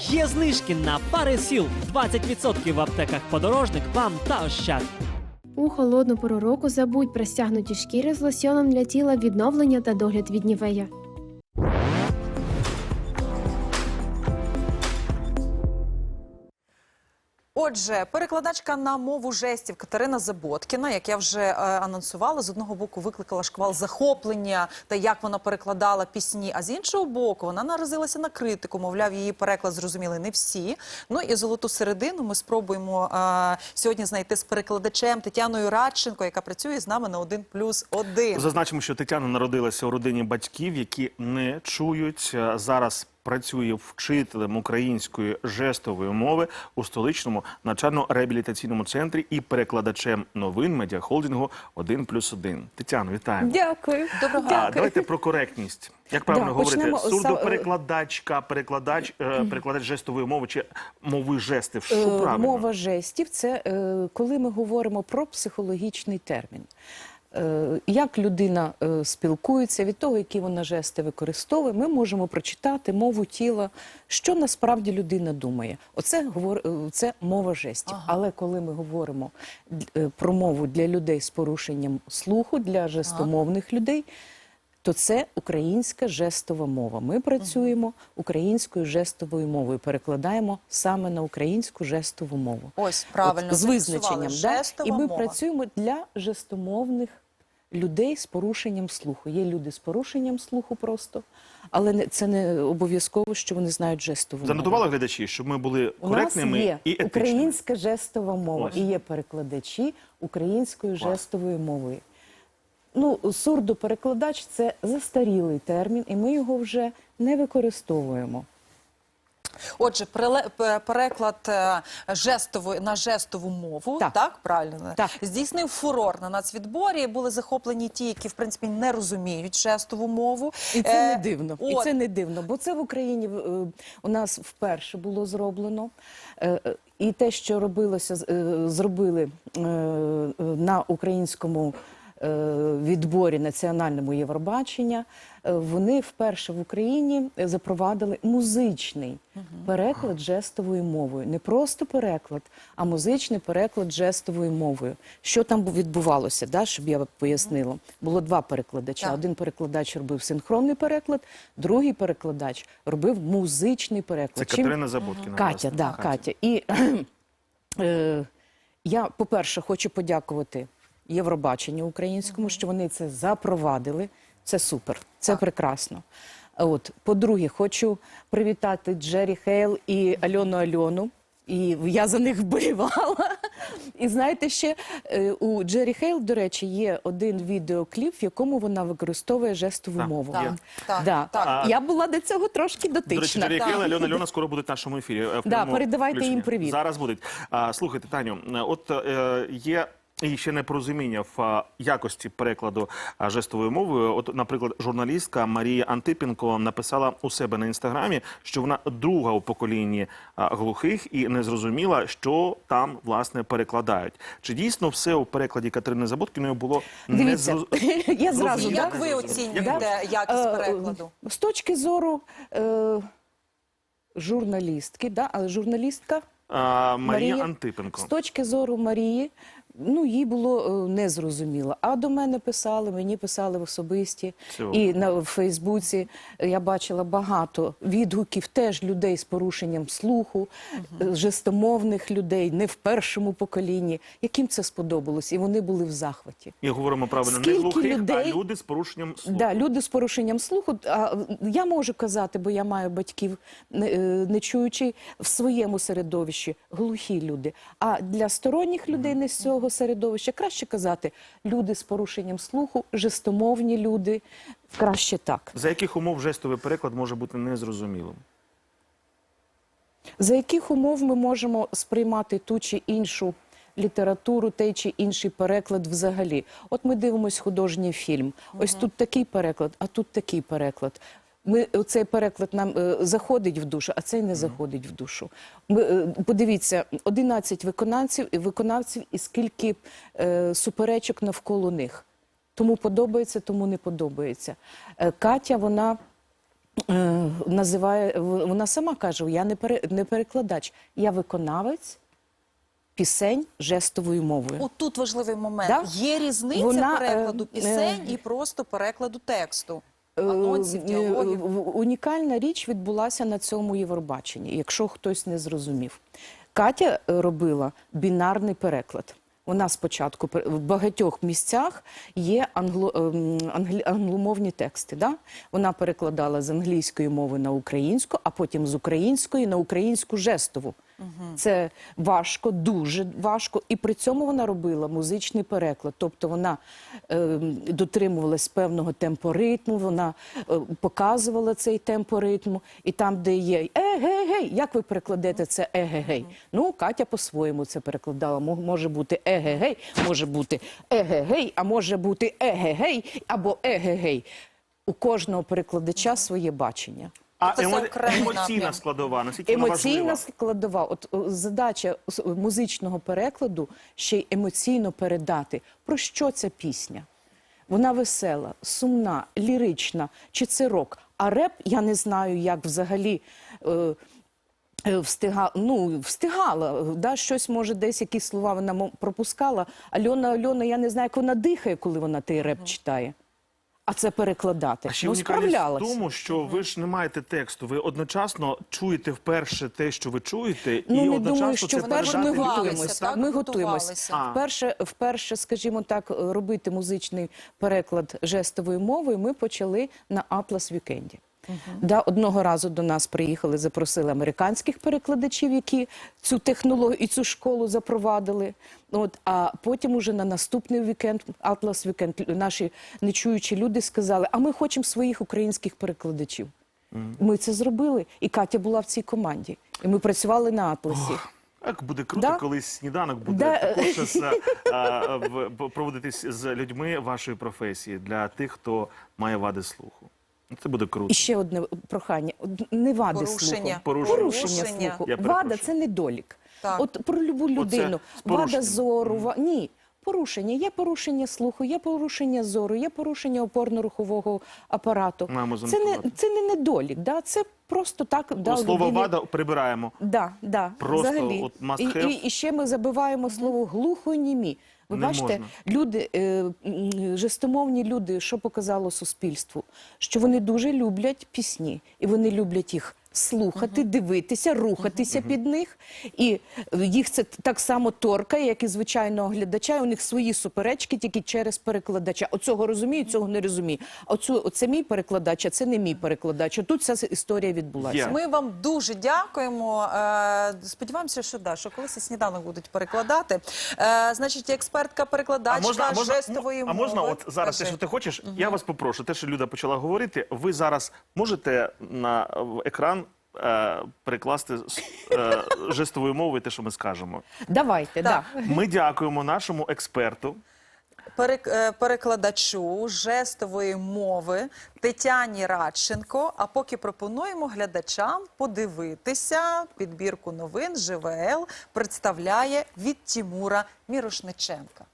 Є знижки на пари сіл 20% в аптеках подорожник, вам та ощад. У холодну пору року забудь про стягнуті шкіри з лосьоном для тіла відновлення та догляд від нівея. Отже, перекладачка на мову жестів Катерина Заботкіна, як я вже е, анонсувала, з одного боку викликала шквал захоплення та як вона перекладала пісні. А з іншого боку, вона наразилася на критику. Мовляв, її переклад зрозуміли не всі. Ну і золоту середину ми спробуємо е, сьогодні знайти з перекладачем Тетяною Радченко, яка працює з нами на 1 плюс 1. Зазначимо, що Тетяна народилася у родині батьків, які не чують. Е, Зараз працює вчителем української жестової мови у столичному навчально-реабілітаційному центрі і перекладачем новин медіахолдингу 1 плюс 1. Тетяно, вітаємо. Дякую. Доброго А, давайте про коректність. Як правильно Да, говорити? Сурдоперекладачка, перекладач, е, перекладач жестової мови чи мови жестів. Що Е, правильно? Мова жестів це е, коли ми говоримо про психологічний термін. Е, Як людина е, спілкується від того, які вона жести використовує, ми можемо прочитати мову тіла, що насправді людина думає. Оце е, це мова жестів. Але коли ми говоримо про мову для людей з порушенням слуху, для жестомовних людей, то це українська жестова мова. Ми працюємо українською жестовою мовою, перекладаємо саме на українську жестову мову. Ось правильно От, з визначенням. Да? І ми мова. працюємо для жестомовних людей з порушенням слуху. Є люди з порушенням слуху просто, але це не обов'язково, що вони знають жестову мову. Занотували глядачі, щоб ми були У нас є українська жестова мова Ось. і є перекладачі українською Клас. жестовою мовою. Ну, сурдоперекладач це застарілий термін, і ми його вже не використовуємо. Отже, переклад е, жестової на жестову мову, так, Так. правильно Так. здійснив фурор на нацвідборі. Були захоплені ті, які в принципі не розуміють жестову мову. І це Е, не дивно. І це не дивно, бо це в Україні е, у нас вперше було зроблено. Е, е, І те, що робилося, е, зробили е, е, на українському е, відборі національному Євробачення, е, вони вперше в Україні запровадили музичний переклад жестовою мовою. Не просто переклад, а музичний переклад жестовою мовою. Що там відбувалося, да, щоб я пояснила? Було два перекладача. Так. Один перекладач робив синхронний переклад, другий перекладач робив музичний Це переклад. Чим- Катерина Заботкіна. Катя, да, Катя. І е, я, по-перше, хочу подякувати Євробаченню українському, що вони це запровадили. Це супер, це прекрасно. От, по-друге, хочу привітати Джері Хейл і Альону Альону. І я за них вболівала. І знаєте, ще е, у Джері Хейл, до речі, є один відеокліп, в якому вона використовує жестову Так, мову. Так, так, Да. так. Я була до цього трошки До речі, дотична. Джері Так. Хейла, Альона Альона скоро будуть в нашому ефірі. е, в Да, передавайте включенні. їм привіт. Зараз будуть. А, слухайте, Таню, от е, є. І ще непорозуміння в якості перекладу жестовою мовою. От, наприклад, журналістка Марія Антипенко написала у себе на інстаграмі, що вона друга у поколінні глухих і не зрозуміла, що там власне перекладають. Чи дійсно все у перекладі Катерини Заботкіної було не Дивіться, зроз- я зразу? Як ви оцінюєте якість Е, перекладу? З точки зору е, журналістки, да, але журналістка Марія Марія- Антипенко. з точки зору Марії, ну їй було е, незрозуміло. А до мене писали, мені писали в особисті Цього. і на в Фейсбуці. е, Я бачила багато відгуків теж людей з порушенням слуху, е, жестомовних людей, не в першому поколінні, яким це сподобалось, і вони були в захваті. І говоримо правильно, не Скільки глухих, а людей- люди з порушенням слуху. Да, люди з порушенням слуху. А я можу казати, бо я маю батьків не, е, чуючи в своєму середовищі глухі люди. А для сторонніх людей не з цього середовища краще казати люди з порушенням слуху, жестомовні люди. Краще так. За яких умов жестовий переклад може бути незрозумілим? За яких умов ми можемо сприймати ту чи іншу літературу, той чи інший переклад взагалі? От ми дивимося художній фільм. Ось тут такий переклад, а тут такий переклад. Ми цей переклад нам е, заходить в душу, а цей не заходить в душу. Ми е, подивіться, 11 виконавців і виконавців, і скільки е, суперечок навколо них. Тому подобається, тому не подобається. Е, Катя, вона е, називає, вона сама каже: я не, пере, не перекладач, я виконавець пісень жестовою мовою. От тут важливий момент. Да? Є різниця Вона, е, перекладу пісень е, і просто перекладу тексту. Е, Анонсів, е, діалогів. Унікальна річ відбулася на цьому Євробаченні, якщо хтось не зрозумів. Катя е, робила бінарний переклад. Вона спочатку в багатьох місцях є англо, ем, англі- англомовні тексти. Да? Вона перекладала з англійської мови на українську, а потім з української на українську жестову. Це важко, дуже важко. І при цьому вона робила музичний переклад. Тобто вона е, дотримувалась певного темпоритму, вона е, показувала цей темпоритм. І там, де є егегей, як ви перекладете це егегей? Ну, Катя по-своєму це перекладала. Може бути егегей, може бути егегей, а може бути егегей або егегей. У кожного перекладача своє бачення. А Це емо- окремий емоційна напрям. складова, наскільки вона Емоційна важлива? складова, от о, задача с- музичного перекладу ще й емоційно передати, про що ця пісня. Вона весела, сумна, лірична, чи це рок. А реп я не знаю, як взагалі. Е, е, Встига, ну, встигала, е, да, щось може десь якісь слова вона мо- пропускала. Альона, Альона, я не знаю, як вона дихає, коли вона той реп читає. А це перекладати. А ще ну, унікальність в тому, що ви ж не маєте тексту. Ви одночасно чуєте вперше те, що ви чуєте, Ну, і не одночасно думаю, що це вперше ми готуємося. так? Ми готуємося. Вперше, вперше, скажімо так, робити музичний переклад жестовою мовою ми почали на Атлас Вікенді. Да, одного разу до нас приїхали, запросили американських перекладачів, які цю технологію і цю школу запровадили. От, а потім уже на наступний вікенд, Атлас Вікенд, наші нечуючі люди сказали, а ми хочемо своїх українських перекладачів. Ми це зробили, і Катя була в цій команді. І ми працювали на Атласі. Як буде круто, Да. коли сніданок буде Да. також а, в- проводитись з людьми вашої професії для тих, хто має вади слуху. Ну, Це буде круто. І ще одне прохання: не вади Порушення. слуху. Порушення. Порушення слуху. Я Вада це недолік. Так. От про любу людину. Вада зору, ва... ні. Порушення. Є порушення слуху, є порушення зору, є порушення опорно-рухового апарату. Маємо Це не, це не недолік, да? це просто так. Да, Слово людині- вада прибираємо. Да, да, Просто взагалі. от must і, і, і ще ми забиваємо слово глухонімі. Ви Не бачите, можна. люди, е, жестомовні люди, що показало суспільству? Що вони дуже люблять пісні, і вони люблять їх слухати, дивитися, рухатися під них. І їх це так само торкає, як і звичайного глядача. І у них свої суперечки тільки через перекладача. Оцього розумію, цього не розумію. Оцю, оце мій перекладач, а це не мій перекладач. А Тут ця історія відбулася. Ми вам дуже дякуємо. Е, Сподіваємося, що да, що колись і сніданок будуть перекладати. Е, Значить, експертка перекладачка жестової а можна, мови. от зараз те, що ти хочеш, я вас попрошу, те, що Люда почала говорити, ви зараз можете на екран е, перекласти з е, жестовою мовою те, що ми скажемо. Давайте, Так. да. Ми дякуємо нашому експерту. Перек- е, перекладачу жестової мови Тетяні Радченко. А поки пропонуємо глядачам подивитися підбірку новин ЖВЛ представляє від Тімура Мірошниченка.